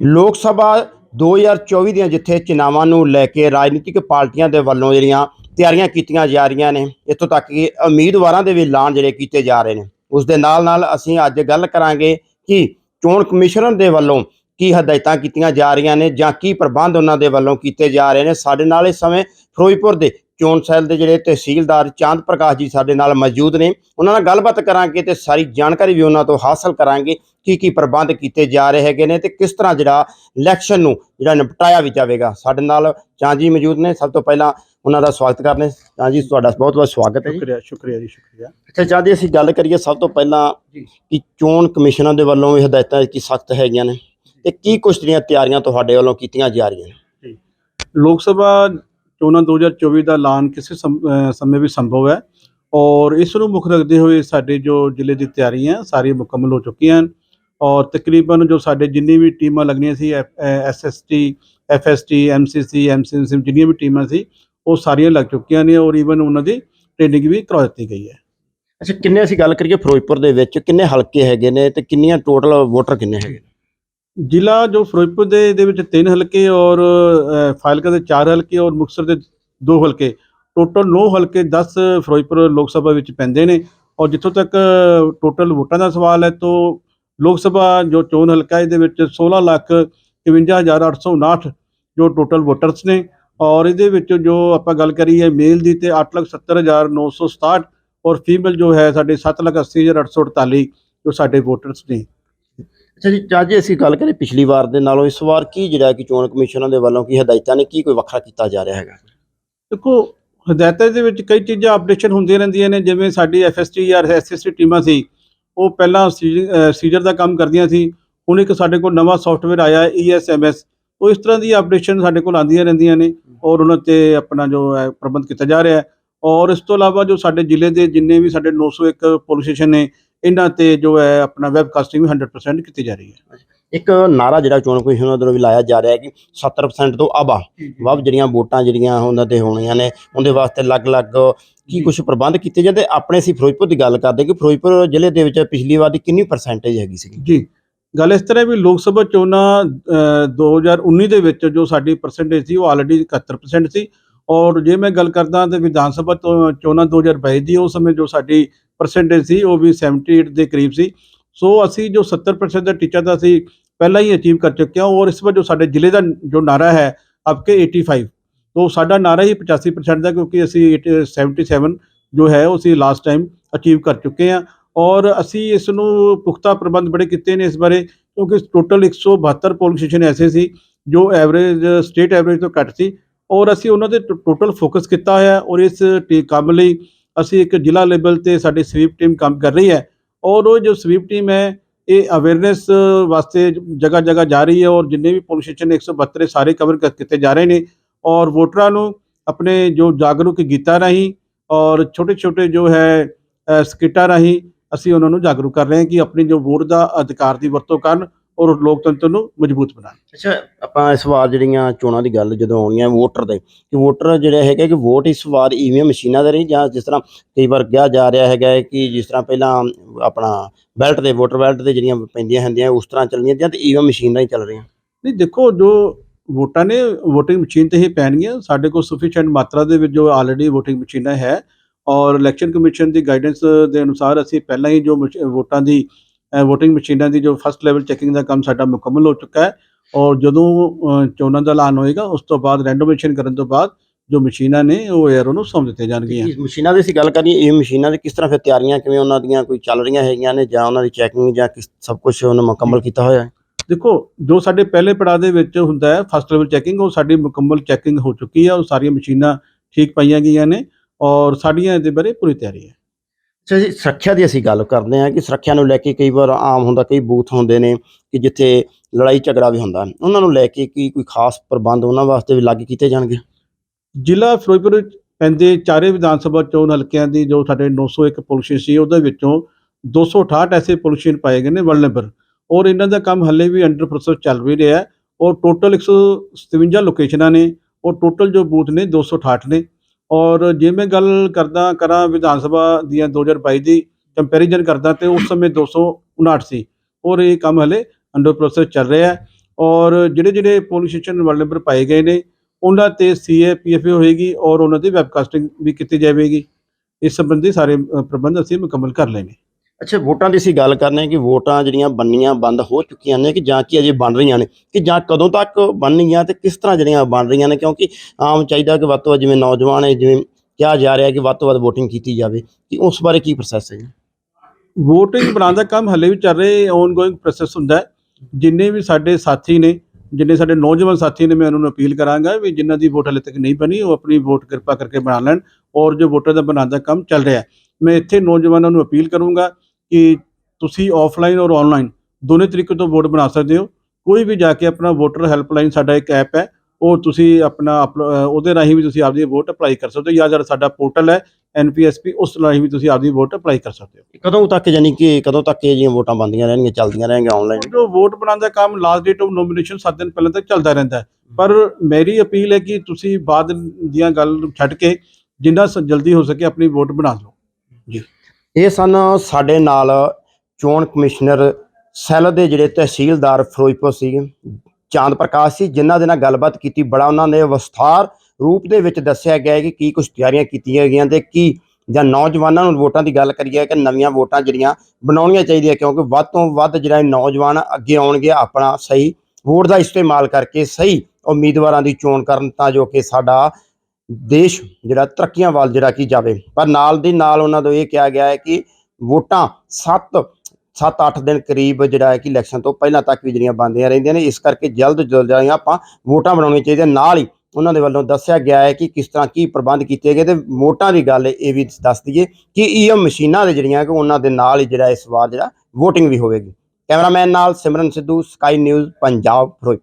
ਲੋਕ ਸਭਾ 2024 ਦੀਆਂ ਜਿੱਥੇ ਚੁਣਾਵਾਂ ਨੂੰ ਲੈ ਕੇ ਰਾਜਨੀਤਿਕ ਪਾਰਟੀਆਂ ਦੇ ਵੱਲੋਂ ਜਿਹੜੀਆਂ ਤਿਆਰੀਆਂ ਕੀਤੀਆਂ ਜਾ ਰਹੀਆਂ ਨੇ, ਇੱਥੋਂ ਤੱਕ ਕਿ ਉਮੀਦਵਾਰਾਂ ਦੇ ਵੀ ਐਲਾਨ ਜਿਹੜੇ ਕੀਤੇ ਜਾ ਰਹੇ ਨੇ। ਉਸ ਦੇ ਨਾਲ ਨਾਲ ਅਸੀਂ ਅੱਜ ਗੱਲ ਕਰਾਂਗੇ ਕਿ ਚੋਣ ਕਮਿਸ਼ਨਰ ਦੇ ਵੱਲੋਂ ਕੀ ਹਦਾਇਤਾਂ ਕੀਤੀਆਂ ਜਾ ਰਹੀਆਂ ਨੇ ਜਾਂ ਕੀ ਪ੍ਰਬੰਧ ਉਹਨਾਂ ਦੇ ਵੱਲੋਂ ਕੀਤੇ ਜਾ ਰਹੇ ਨੇ। ਸਾਡੇ ਨਾਲ ਇਸ ਸਮੇਂ ਫਿਰੋਜ਼ਪੁਰ ਦੇ ਚੋਣ ਸੈੱਲ ਦੇ ਜਿਹੜੇ ਤਹਿਸੀਲਦਾਰ ਚੰਦ ਪ੍ਰਕਾਸ਼ ਜੀ ਸਾਡੇ ਨਾਲ ਮੌਜੂਦ ਨੇ। ਉਹਨਾਂ ਨਾਲ ਗੱਲਬਾਤ ਕਰਾਂਗੇ ਤੇ ਸਾਰੀ ਜਾਣਕਾਰੀ ਵੀ ਉਹਨਾਂ ਤੋਂ ਹਾਸਲ ਕਰਾਂਗੇ ਕੀ ਕੀ ਪ੍ਰਬੰਧ ਕੀਤੇ ਜਾ ਰਹੇ ਹੈਗੇ ਨੇ ਤੇ ਕਿਸ ਤਰ੍ਹਾਂ ਜਿਹੜਾ ਇਲੈਕਸ਼ਨ ਨੂੰ ਜਿਹੜਾ ਨਿਪਟਾਇਆ ਵੀ ਜਾਵੇਗਾ। ਸਾਡੇ ਨਾਲ ਚੰਦ ਜੀ ਮੌਜੂਦ ਨੇ। ਸਭ ਤੋਂ ਪਹਿਲਾਂ ਉਹਨਾਂ ਦਾ ਸਵਾਗਤ ਕਰਨੇ ਚੰਦ ਜੀ ਤੁਹਾਡਾ ਬਹੁਤ ਬਹੁਤ ਸਵਾਗਤ ਹੈ ਸ਼ੁਕਰੀਆ ਸ਼ੁਕਰੀਆ ਜੀ ਸ਼ੁਕਰੀਆ। ਅੱਛਾ ਚੰਦ ਜੀ ਅਸੀਂ ਗੱਲ ਕਰੀਏ ਸਭ ਤੋਂ ਪਹਿਲਾਂ। ਕਿ ਚੋਣ ਕਮਿਸ਼ਨਾਂ ਦੇ ਵੱਲੋਂ ਇਹ ਹਦਾਇਤਾਂ ਕੀ ਸਖਤ ਹੈਗੀਆਂ ਨੇ ਤੇ ਕੀ ਕੁਛ ਜਿਹੜੀਆਂ ਤਿਆਰੀਆਂ ਤੁਹਾਡੇ ਵੱਲੋਂ ਕੀਤੀਆਂ ਜਾ ਰਹੀਆਂ ਨੇ? ਲੋਕ ਸਭਾ ਚੋਣਾਂ 2024 ਦਾ ਐਲਾਨ ਕਿਸੇ ਸਮੇਂ ਵੀ ਸੰਭਵ ਹੈ। ਔਰ ਇਸ ਨੂੰ ਮੁੱਖ ਰੱਖਦੇ ਹੋਏ ਸਾਡੇ ਜੋ ਜ਼ਿਲ੍ਹੇ ਦੀ ਤਿਆਰੀਆਂ ਸਾਰੀਆਂ ਮੁਕੰਮਲ ਹੋ ਚੁੱਕੀਆਂ ਹਨ। ਔਰ ਤਕਰੀਬਨ ਜੋ ਸਾਡੇ ਜਿੰਨੀ ਵੀ ਟੀਮਾਂ ਲੱਗਣੀਆਂ ਸੀ ਐਸਐਸਟੀ ਐਫਐਸਟੀ ਐਮਸੀਸੀ ਐਮਸੀਸੀ ਜਿੰਨੀਆਂ ਵੀ ਟੀਮਾਂ ਸੀ, ਉਹ ਸਾਰੀਆਂ ਲੱਗ ਚੁੱਕੀਆਂ ਨੇ ਔਰ ਈਵਨ ਉਹਨਾਂ ਦੀ ਟ੍ਰੇਨਿੰਗ ਵੀ ਕਰਵਾ ਦਿੱਤੀ ਗਈ ਹੈ। ਅੱਛਾ, ਕਿੰਨੇ, ਅਸੀਂ ਗੱਲ ਕਰੀਏ ਫਿਰੋਜ਼ਪੁਰ ਦੇ ਵਿੱਚ, ਕਿੰਨੇ ਹਲਕੇ ਹੈਗੇ ਨੇ ਤੇ ਕਿੰਨੀਆਂ ਟੋਟਲ ਵੋਟਰ ਕਿੰਨੇ ਹੈਗੇ ਜ਼ਿਲ੍ਹਾ ਜੋ ਫਿਰੋਜ਼ਪੁਰ ਦੇ ਦੇ ਵਿੱਚ ਤਿੰਨ ਹਲਕੇ ਔਰ ਅ, ਦੇ ਚਾਰ ਹਲਕੇ ਔਰ ਮੁਕਤਸਰ ਦੇ ਦੋ ਹਲਕੇ ਟੋਟਲ 9 ਹਲਕੇ 10 ਫਿਰੋਜ਼ਪੁਰ ਲੋਕ ਸਭਾ ਵਿੱਚ ਪੈਂਦੇ ਨੇ ਔਰ ਜਿੱਥੋਂ ਤੱਕ ਟੋਟਲ ਵੋਟਾਂ ਦਾ ਸਵਾਲ ਹੈ ਤੋਂ ਲੋਕ ਸਭਾ ਜੋ ਚੋਣ ਹਲਕਾ ਇਹਦੇ ਵਿੱਚ 16 ਲੱਖ 51859 ਜੋ ਟੋਟਲ ਵੋਟਰਸ ਨੇ ਔਰ ਇਹਦੇ ਵਿੱਚ ਜੋ ਆਪਾਂ ਗੱਲ ਕਰੀਏ ਮੇਲ ਦੀ ਤੇ 870967 ਔਰ ਫੀਮੇਲ ਜੋ ਹੈ ਸਾਡੇ 780848 ਜੋ ਸਾਡੇ ਵੋਟਰਸ ਨੇ। ਅੱਛਾ ਜੀ ਚਾਹ ਅਸੀਂ ਗੱਲ ਕਰੀਏ ਪਿਛਲੀ ਵਾਰ ਦੇ ਨਾਲੋਂ, ਇਸ ਵਾਰ ਕੀ ਜਿਹੜਾ ਕਿ ਚੋਣ ਕਮਿਸ਼ਨਾਂ ਦੇ ਵੱਲੋਂ ਕੀ ਹਦਾਇਤਾਂ ਨੇ, ਕੀ ਕੋਈ ਵੱਖਰਾ ਕੀਤਾ ਜਾ ਰਿਹਾ ਹੈਗਾ? ਦੇਖੋ, ਹਦਾਇਤਾਂ ਦੇ ਵਿੱਚ ਕਈ ਚੀਜ਼ਾਂ ਅਪਡੇਸ਼ਨ ਹੁੰਦੀਆਂ ਰਹਿੰਦੀਆਂ ਨੇ, ਜਿਵੇਂ ਸਾਡੀ ਐਫਐਸਟੀ ਜਾਂ ਐਸਐਸਟੀ ਟੀਮਾਂ ਸੀ, ਉਹ ਪਹਿਲਾਂ ਸੀਜਰ ਦਾ ਕੰਮ ਕਰਦੀਆਂ ਸੀ, ਹੁਣ ਇੱਕ ਸਾਡੇ ਕੋਲ ਨਵਾਂ ਸੌਫਟਵੇਅਰ ਆਇਆ ਹੈ ਈਐਸਐਮਐਸ ਉਹ ਇਸ ਤਰ੍ਹਾਂ ਦੀ ਅਪਡੇਸ਼ਨ ਸਾਡੇ ਕੋਲ ਆਉਂਦੀਆਂ ਰਹਿੰਦੀਆਂ ਨੇ, ਔਰ ਉਹਨਾਂ ਤੇ ਆਪਣਾ ਜੋ ਹੈ, ਪ੍ਰਬੰਧ ਕੀਤਾ ਜਾ ਰਿਹਾ ਹੈ, ਔਰ ਇਸ ਤੋਂ ਇਲਾਵਾ ਜੋ ਸਾਡੇ ਜ਼ਿਲ੍ਹੇ ਦੇ ਜਿੰਨੇ ਵੀ ਸਾਡੇ 901 ਪੁਲਿਸ ਸਟੇਸ਼ਨ ਨੇ ਇਹਨਾਂ ਤੇ ਜੋ ਹੈ ਆਪਣਾ ਵੈਬਕਾਸਟਿੰਗ ਵੀ 100% ਕੀਤੀ ਜਾ ਰਹੀ ਹੈ। ਇੱਕ ਨਾਰਾ ਜਿਹੜਾ ਚੋਣ ਕਮਿਸ਼ਨ ਵੱਲੋਂ ਵੀ ਲਾਇਆ ਜਾ ਰਿਹਾ ਹੈ ਕਿ 70% ਤੋਂ ਅਬਾ ਵੱਧ ਜਿਹੜੀਆਂ ਵੋਟਾਂ ਜਿਹੜੀਆਂ ਉਹਨਾਂ ਤੇ ਹੋਣੀਆਂ ਨੇ ਉਹਦੇ ਵਾਸਤੇ ਅਲੱਗ-ਅਲੱਗ ਕੀ। ਕੁਝ ਪ੍ਰਬੰਧ ਕੀਤੇ ਜਾਂਦੇ? ਆਪਣੇ ਅਸੀਂ ਫਿਰੋਜ਼ਪੁਰ ਦੀ ਗੱਲ ਕਰਦੇ ਕਿ ਫਿਰੋਜ਼ਪੁਰ ਜ਼ਿਲ੍ਹੇ ਦੇ ਵਿੱਚ ਪਿਛਲੀ ਵਾਰ ਦੀ ਕਿੰਨੀ ਪਰਸੈਂਟੇਜ ਹੈਗੀ ਸੀ? ਜੀ। ਗੱਲ ਇਸ ਤਰ੍ਹਾਂ ਵੀ ਲੋਕ ਸਭਾ ਚੋਣਾਂ ਅ, 2019 ਦੇ ਵਿੱਚ ਜੋ ਸਾਡੀ ਪਰਸੈਂਟੇਜ ਸੀ ਉਹ ਆਲਰੇਡੀ 71% ਸੀ। ਔਰ ਜੇ ਮੈਂ ਗੱਲ ਕਰਦਾ ਤੇ ਵਿਧਾਨ ਸਭਾ ਚੋਣਾਂ 2022 ਦੀ ਉਸ ਸਮੇਂ ਜੋ ਸਾਡੀ ਪਰਸੈਂਟੇਜ ਸੀ, ਉਹ ਵੀ 78 ਦੇ ਕਰੀਬ ਸੀ। ਸੋ ਅਸੀਂ ਜੋ 70% ਦਾ ਟੀਚਾ ਤਾਂ ਅਸੀਂ ਪਹਿਲਾਂ ਹੀ ਅਚੀਵ ਕਰ ਚੁੱਕੇ ਹਾਂ ਔਰ ਇਸ ਵਾਰ ਜੋ ਸਾਡੇ ਜ਼ਿਲ੍ਹੇ ਦਾ ਜੋ ਨਾਰਾ ਹੈ ਆਪਕੇ 85 ਤੋਂ ਸਾਡਾ ਨਾਰਾ ਹੀ 85% ਦਾ ਕਿਉਂਕਿ ਅਸੀਂ 80 77 ਜੋ ਹੈ ਉਹ ਅਸੀਂ ਲਾਸਟ ਟਾਈਮ ਅਚੀਵ ਕਰ ਚੁੱਕੇ ਹਾਂ। ਔਰ ਅਸੀਂ ਇਸ ਨੂੰ ਪੁਖਤਾ ਪ੍ਰਬੰਧ ਬੜੇ ਕੀਤੇ ਨੇ ਇਸ ਬਾਰੇ, ਕਿਉਂਕਿ ਟੋਟਲ 172 ਪੋਲਿੰਗ ਸਟੇਸ਼ਨ ਐਸੇ ਸੀ, ਜੋ ਐਵਰੇਜ ਸਟੇਟ ਐਵਰੇਜ ਤੋਂ ਘੱਟ ਸੀ। ਔਰ ਅਸੀਂ ਉਹਨਾਂ ਤੇ ਟੋਟਲ ਫੋਕਸ ਕੀਤਾ ਹੋਇਆ ਔਰ ਇਸ ਟੀ- ਕੰਮ ਲਈ ਅਸੀਂ ਇੱਕ ਜ਼ਿਲ੍ਹਾ ਲੈਵਲ ਤੇ ਸਾਡੀ ਸਵੀਪ ਟੀਮ ਕੰਮ ਕਰ ਰਹੀ ਹੈ ਔਰ ਉਹ ਜੋ ਸਵੀਪ ਟੀਮ ਹੈ, ਇਹ ਅਵੇਅਰਨੈਸ ਵਾਸਤੇ ਜਗ੍ਹਾ ਜਗ੍ਹਾ ਜਾ ਰਹੀ ਹੈ ਔਰ ਜਿੰਨੇ ਵੀ ਪੁਲਿਸ ਸਟੇਸ਼ਨ 172 ਸਾਰੇ ਕਵਰ ਕੀਤੇ ਜਾ ਰਹੇ ਨੇ ਔਰ ਵੋਟਰਾਂ ਨੂੰ ਆਪਣੇ ਜੋ ਜਾਗਰੂਕ ਗੀਤਾਂ ਰਾਹੀਂ ਔਰ ਛੋਟੇ ਛੋਟੇ ਜੋ ਹੈ ਸਕਿੱਟਾਂ ਰਾਹੀਂ ਅਸੀਂ ਉਹਨਾਂ ਨੂੰ ਜਾਗਰੂਕ ਕਰ ਰਹੇ ਹਾਂ ਕਿ ਆਪਣੀ ਜੋ ਵੋਟ ਦਾ ਅਧਿਕਾਰ ਦੀ ਵਰਤੋਂ ਕਰਨ ਔਰ ਲੋਕਤੰਤਰ ਨੂੰ ਮਜ਼ਬੂਤ ਬਣਾਉਣ ਅੱਛਾ ਆਪਾਂ ਇਸ ਵਾਰ ਜਿਹੜੀਆਂ ਚੋਣਾਂ ਦੀ ਗੱਲ ਜਦੋਂ ਆਉਣੀ ਹੈ ਵੋਟਰ ਦੇ ਕਿ ਵੋਟਰ ਜਿਹੜੇ ਹੈਗੇ ਕਿ ਵੋਟ ਇਸ ਵਾਰ ਈਵੀਐਮ ਮਸ਼ੀਨਾਂ ਦੇ ਰਹੀ ਜਾਂ ਜਿਸ ਤਰ੍ਹਾਂ ਕਈ ਵਾਰ ਕਿਹਾ ਜਾ ਰਿਹਾ ਹੈਗਾ ਹੈ ਕਿ ਜਿਸ ਤਰ੍ਹਾਂ ਪਹਿਲਾਂ ਆਪਣਾ ਬੈਲਟ ਦੇ ਵੋਟਰ ਬੈਲਟ ਤੇ ਜਿਹੜੀਆਂ ਪੈਂਦੀਆਂ ਹੁੰਦੀਆਂ ਉਸ ਤਰ੍ਹਾਂ ਚੱਲਣੀਆਂ ਜਾਂ ਤੇ ਈਵੀਐਮ ਮਸ਼ੀਨਾਂ ਹੀ ਚੱਲ ਰਹੀਆਂ? ਨਹੀਂ ਦੇਖੋ ਜੋ ਵੋਟਾਂ ਨੇ VOTING ਮਸ਼ੀਨ ਤੇ ਹੀ ਪੈਣਗੀਆਂ। ਸਾਡੇ ਕੋਲ ਸਫੀਸ਼ੀਐਂਟ ਮਾਤਰਾ ਦੇ ਵਿੱਚ ਜੋ ਆਲਰੇਡੀ VOTING ਮਸ਼ੀਨਾਂ ਹੈ ਔਰ ਇਲੈਕਸ਼ਨ ਕਮਿਸ਼ਨ ਦੀ ਗਾਈਡੈਂਸ ਦੇ ਅਨੁਸਾਰ ਅਸੀਂ ਪਹਿਲਾਂ ਹੀ ਜੋ ਵੋਟਾਂ ਦੀ VOTING ਮਸ਼ੀਨਾਂ ਦੀ ਜੋ ਫਸਟ ਲੈਵਲ ਚੈਕਿੰਗ ਦਾ ਕੰਮ ਸਾਡਾ ਮੁਕੰਮਲ ਹੋ ਚੁੱਕਾ ਹੈ ਔਰ ਜਦੋਂ ਚੋਣਾਂ ਦਾ ਐਲਾਨ ਹੋਏਗਾ ਉਸ ਤੋਂ ਬਾਅਦ ਰੈਂਡੋਮੇਸ਼ਨ ਕਰਨ ਤੋਂ ਬਾਅਦ ਜੋ ਮਸ਼ੀਨਾਂ ਨੇ ਉਹ 에ਅਰ ਨੂੰ ਸੌਂਪ ਦਿੱਤੇ ਜਾਣਗੀਆਂ। ਇਸ ਮਸ਼ੀਨਾਂ ਦੀ ਅਸੀਂ ਗੱਲ ਕਰੀਏ ਇਹ ਮਸ਼ੀਨਾਂ ਦੇ ਕਿਸ ਤਰ੍ਹਾਂ ਫਿਰ ਤਿਆਰੀਆਂ ਕਿਵੇਂ ਉਹਨਾਂ ਦੀਆਂ ਕੋਈ ਚੱਲ ਰਹੀਆਂ ਹੈਗੀਆਂ ਨੇ ਜਾਂ ਉਹਨਾਂ ਦੀ ਚੈਕਿੰਗ ਜਾਂ ਕਿਸ ਸਭ ਕੁਝ ਉਹਨਾਂ ਮੁਕੰਮਲ ਕੀਤਾ ਹੋਇਆ ਹੈ? ਦੇਖੋ ਜੋ ਸਾਡੇ ਪਹਿਲੇ ਪੜਾਅ ਦੇ ਵਿੱਚ ਹੁੰਦਾ ਹੈ ਫਸਟ ਲੈਵਲ ਚੈਕਿੰਗ ਉਹ ਸਾਡੀ ਮੁਕੰਮਲ ਚੈਕਿੰਗ ਹੋ ਚੁੱਕੀ ਹੈ ਉਹ ਸਾਰੀਆਂ ਮਸ਼ੀਨਾਂ ਠੀਕ ਪਾਈਆਂ ਗਈਆਂ ਨੇ ਔਰ ਸਾਡੀਆਂ ਇਹਦੇ ਬਾਰੇ ਪੂਰੀ ਤਿਆਰੀ ਹੈ। ਅੱਛਾ ਜੀ, ਸੁਰੱਖਿਆ ਦੀ ਅਸੀਂ ਗੱਲ ਕਰਦੇ ਹਾਂ ਕਿ ਸੁਰੱਖਿਆ ਨੂੰ ਲੈ ਕੇ ਕਈ ਵਾਰ ਆਮ ਹੁੰਦਾ, ਕਈ ਬੂਥ ਹੁੰਦੇ ਨੇ ਕਿ ਜਿੱਥੇ ਲੜਾਈ ਝਗੜਾ ਵੀ ਹੁੰਦਾ। ਉਹਨਾਂ ਨੂੰ ਲੈ ਕੇ ਕੀ ਕੋਈ ਖਾਸ ਪ੍ਰਬੰਧ ਉਹਨਾਂ ਵਾਸਤੇ ਵੀ ਲਾਗੂ ਕੀਤੇ ਜਾਣਗੇ? ਜ਼ਿਲ੍ਹਾ ਫਿਰੋਜ਼ਪੁਰ ਵਿੱਚ ਪੈਂਦੇ ਚਾਰੇ ਵਿਧਾਨ ਸਭਾ ਚੋਣ ਹਲਕਿਆਂ ਦੀ ਜੋ ਸਾਡੇ 901 ਪੁਲਿਸ ਸੀ, ਉਹਦੇ ਵਿੱਚੋਂ 268 ਐਸੇ ਪੁਲਿਸ ਪਾਏ ਗਏ ਨੇ, ਵਰਲਡ ਨੰਬਰ। ਔਰ ਇਹਨਾਂ ਦਾ ਕੰਮ ਹੱਲੇ ਵੀ ਅੰਡਰ ਪ੍ਰੋਸੈਸ ਚੱਲ ਵੀ ਰਿਹਾ ਔਰ ਟੋਟਲ 157 ਲੋਕੇਸ਼ਨਾਂ ਨੇ, ਔਰ ਟੋਟਲ ਜੋ ਬੂਥ ਨੇ 268 ਨੇ। ਔਰ ਜੇ ਮੈਂ ਗੱਲ ਕਰਦਾ, ਕਰਾਂ ਵਿਧਾਨ ਸਭਾ ਦੀਆਂ 2022 ਦੀ ਕੰਪੈਰੀਜ਼ਨ ਕਰਦਾ ਤੇ ਉਸ ਸਮੇਂ 259 ਸੀ ਔਰ ਇਹ ਕੰਮ ਹਲੇ ਅੰਡਰ ਪ੍ਰੋਸੈਸ ਚੱਲ ਰਿਹਾ ਹੈ ਔਰ ਜਿਹੜੇ ਜਿਹੜੇ ਪੋਲਿੰਗ ਸਟੇਸ਼ਨ ਵਾਰਡ ਨੰਬਰ ਪਾਏ ਗਏ ਨੇ, ਉਹਨਾਂ ਤੇ ਸੀਏਪੀਐਫ ਹੋਏਗੀ ਔਰ ਉਹਨਾਂ ਦੀ ਵੈਬਕਾਸਟਿੰਗ ਵੀ ਕੀਤੀ ਜਾਵੇਗੀ। ਇਸ ਸੰਬੰਧੀ ਸਾਰੇ ਪ੍ਰਬੰਧ ਅਸੀਂ ਮੁਕੰਮਲ ਕਰ ਲਏ ਨੇ ਅੱਛਾ, ਵੋਟਾਂ ਦੀ ਅਸੀਂ ਗੱਲ ਕਰਨੇ ਕਿ ਵੋਟਾਂ ਜਿਹੜੀਆਂ ਬੰਨੀਆਂ ਬੰਦ ਹੋ ਚੁੱਕੀਆਂ ਨੇ ਕਿ ਜਾਂ ਕਿ ਅਜੇ ਬਣ ਰਹੀਆਂ ਨੇ? ਕਿ ਜਾਂ ਕਦੋਂ ਤੱਕ ਬਣਨਗੀਆਂ ਤੇ ਕਿਸ ਤਰ੍ਹਾਂ ਜਿਹੜੀਆਂ ਬਣ ਰਹੀਆਂ ਨੇ? ਕਿਉਂਕਿ ਆਮ ਚਾਹੀਦਾ ਕਿ ਵੱਧ ਤੋਂ ਵੱਧ ਜਿਵੇਂ ਨੌਜਵਾਨ ਹੈ, ਜਿਵੇਂ ਕਿਹਾ ਜਾ ਰਿਹਾ ਕਿ ਵੱਧ ਤੋਂ ਵੱਧ ਵੋਟਿੰਗ ਕੀਤੀ ਜਾਵੇ। ਕਿ ਉਸ ਬਾਰੇ ਕੀ ਪ੍ਰੋਸੈਸ ਹੈ ਵੋਟਿੰਗ ਬਣਾਉਣ ਦਾ ਕੰਮ ਹਲੇ ਵੀ ਚੱਲ ਰਿਹਾ ਆਨਗੋਇੰਗ ਪ੍ਰੋਸੈਸ ਹੁੰਦਾ ਜਿੰਨੇ ਵੀ ਸਾਡੇ ਸਾਥੀ ਨੇ, ਜਿੰਨੇ ਸਾਡੇ ਨੌਜਵਾਨ ਸਾਥੀ ਨੇ, ਮੈਂ ਉਹਨਾਂ ਨੂੰ ਅਪੀਲ ਕਰਾਂਗਾ ਵੀ ਜਿਨ੍ਹਾਂ ਦੀ ਵੋਟ ਹਲੇ ਤੱਕ ਨਹੀਂ ਬਣੀ, ਉਹ ਆਪਣੀ ਵੋਟ ਕਿਰਪਾ ਕਰਕੇ ਬਣਾ ਲੈਣ ਔਰ ਜੋ ਵੋਟਰ ਦਾ ਬਣਾਉਣ ਦਾ ਕੰਮ ਚੱਲ ਰਿਹਾ ਮੈਂ ਇੱਥੇ ਨੌਜਵਾਨਾਂ ਨੂੰ ਅਪੀਲ ਕਰੂੰਗਾ ਕਿ ਤੁਸੀਂ ਆਫਲਾਈਨ ਔਰ ਆਨਲਾਈਨ ਦੋਨੇ ਤਰੀਕੇ ਤੋਂ ਵੋਟ ਬਣਾ ਸਕਦੇ ਹੋ। ਕੋਈ ਵੀ ਜਾ ਕੇ ਆਪਣਾ ਵੋਟਰ ਹੈਲਪਲਾਈਨ ਸਾਡਾ ਇੱਕ ਐਪ ਹੈ ਉਹ ਤੁਸੀਂ ਆਪਣਾ ਉਹਦੇ ਰਾਹੀਂ ਵੀ ਤੁਸੀਂ ਆਪਦੀ ਵੋਟ ਅਪਲਾਈ ਕਰ ਸਕਦੇ ਹੋ ਜਾਂ ਜਿਹੜਾ ਸਾਡਾ ਪੋਰਟਲ ਹੈ ਐਨਪੀਐਸਪੀ ਉਸ ਰਾਹੀਂ ਵੀ ਤੁਸੀਂ ਆਪਦੀ ਵੋਟ ਅਪਲਾਈ ਕਰ ਸਕਦੇ ਹੋ। ਕਦੋਂ ਤੱਕ ਯਾਨੀ ਕਿ ਕਦੋਂ ਤੱਕ ਇਹ ਜਿਹੀਆਂ ਵੋਟਾਂ ਬੰਦੀਆਂ ਰਹਿਣਗੀਆਂ ਚੱਲਦੀਆਂ ਰਹਿਣਗੀਆਂ ਆਨਲਾਈਨ ਜੋ ਵੋਟ ਬਣਾਉਣ ਦਾ ਕੰਮ ਲਾਸਟ ਡੇਟ ਆਫ ਨੋਮੀਨੇਸ਼ਨ 7 ਦਿਨ ਪਹਿਲਾਂ ਤੱਕ ਚੱਲਦਾ ਰਹਿੰਦਾ ਪਰ ਮੇਰੀ ਅਪੀਲ ਹੈ ਕਿ ਤੁਸੀਂ ਬਾਅਦ ਦੀਆਂ ਗੱਲ ਛੱਡ ਕੇ ਜਿੰਨਾ ਜਲਦੀ ਹੋ ਸਕੇ ਆਪਣੀ ਵੋਟ ਬਣਾ ਲਓ। ਇਹ ਸਨ ਸਾਡੇ ਨਾਲ ਚੋਣ ਕਮਿਸ਼ਨਰ ਸੈੱਲ ਦੇ ਜਿਹੜੇ ਤਹਿਸੀਲਦਾਰ ਫਿਰੋਜ਼ਪੁਰ ਸੀ, ਚਾਂਦ ਪ੍ਰਕਾਸ਼ ਸੀ, ਜਿਨ੍ਹਾਂ ਦੇ ਨਾਲ ਗੱਲਬਾਤ ਕੀਤੀ। ਬੜਾ ਉਹਨਾਂ ਨੇ ਵਿਸਥਾਰ ਰੂਪ ਦੇ ਵਿੱਚ ਦੱਸਿਆ ਗਿਆ ਕਿ ਕੀ ਕੁਝ ਤਿਆਰੀਆਂ ਕੀਤੀਆਂ ਗਈਆਂ ਤੇ ਕੀ ਜਾਂ ਨੌਜਵਾਨਾਂ ਨੂੰ ਵੋਟਾਂ ਦੀ ਗੱਲ ਕਰੀਏ ਕਿ ਨਵੀਆਂ ਵੋਟਾਂ ਜਿਹੜੀਆਂ ਬਣਾਉਣੀਆਂ ਚਾਹੀਦੀਆਂ, ਕਿਉਂਕਿ ਵੱਧ ਤੋਂ ਵੱਧ ਜਿਹੜਾ ਨੌਜਵਾਨ ਅੱਗੇ ਆਉਣਗੇ, ਆਪਣਾ ਸਹੀ ਵੋਟ ਦਾ ਇਸਤੇਮਾਲ ਕਰਕੇ ਸਹੀ ਉਮੀਦਵਾਰਾਂ ਦੀ ਚੋਣ ਕਰਨ ਤਾਂ ਜੋ ਕਿ ਸਾਡਾ ਦੇਸ਼ ਜਿਹੜਾ ਤਰੱਕੀਆਂ ਵੱਲ ਜਿਹੜਾ ਕੀ ਜਾਵੇ। ਪਰ ਨਾਲ ਦੀ ਨਾਲ ਉਹਨਾਂ ਤੋਂ ਇਹ ਕਿਹਾ ਗਿਆ ਹੈ ਕਿ ਵੋਟਾਂ 7 7-8 ਦਿਨ ਕਰੀਬ ਜਿਹੜਾ ਹੈ ਕਿ ਇਲੈਕਸ਼ਨ ਤੋਂ ਪਹਿਲਾਂ ਤੱਕ ਵੀ ਜਿਹੜੀਆਂ ਬੰਦੀਆਂ ਰਹਿੰਦੀਆਂ ਨੇ, ਇਸ ਕਰਕੇ ਜਲਦ ਜਲਦ ਜਿਹੜੀਆਂ ਆਪਾਂ ਵੋਟਾਂ ਬਣਾਉਣੀਆਂ ਚਾਹੀਦੀਆਂ। ਨਾਲ ਹੀ ਉਹਨਾਂ ਦੇ ਵੱਲੋਂ ਦੱਸਿਆ ਗਿਆ ਹੈ ਕਿ ਕਿਸ ਤਰ੍ਹਾਂ ਕੀ ਪ੍ਰਬੰਧ ਕੀਤੇ ਗਏ ਤੇ ਵੋਟਾਂ ਦੀ ਗੱਲ ਇਹ ਵੀ ਦੱਸ ਦਈਏ ਕਿ ਈਐਮ ਮਸ਼ੀਨਾਂ ਦੇ ਜਿਹੜੀਆਂ ਕਿ ਉਹਨਾਂ ਦੇ ਨਾਲ ਹੀ ਜਿਹੜਾ ਇਸ ਵਾਰ ਜਿਹੜਾ VOTING ਵੀ ਹੋਵੇਗੀ। ਕੈਮਰਾਮੈਨ ਨਾਲ ਸਿਮਰਨ ਸਿੱਧੂ, ਸਕਾਈ ਨਿਊਜ਼, ਪੰਜਾਬ, ਫਿਰੋਜ਼ਪੁਰ।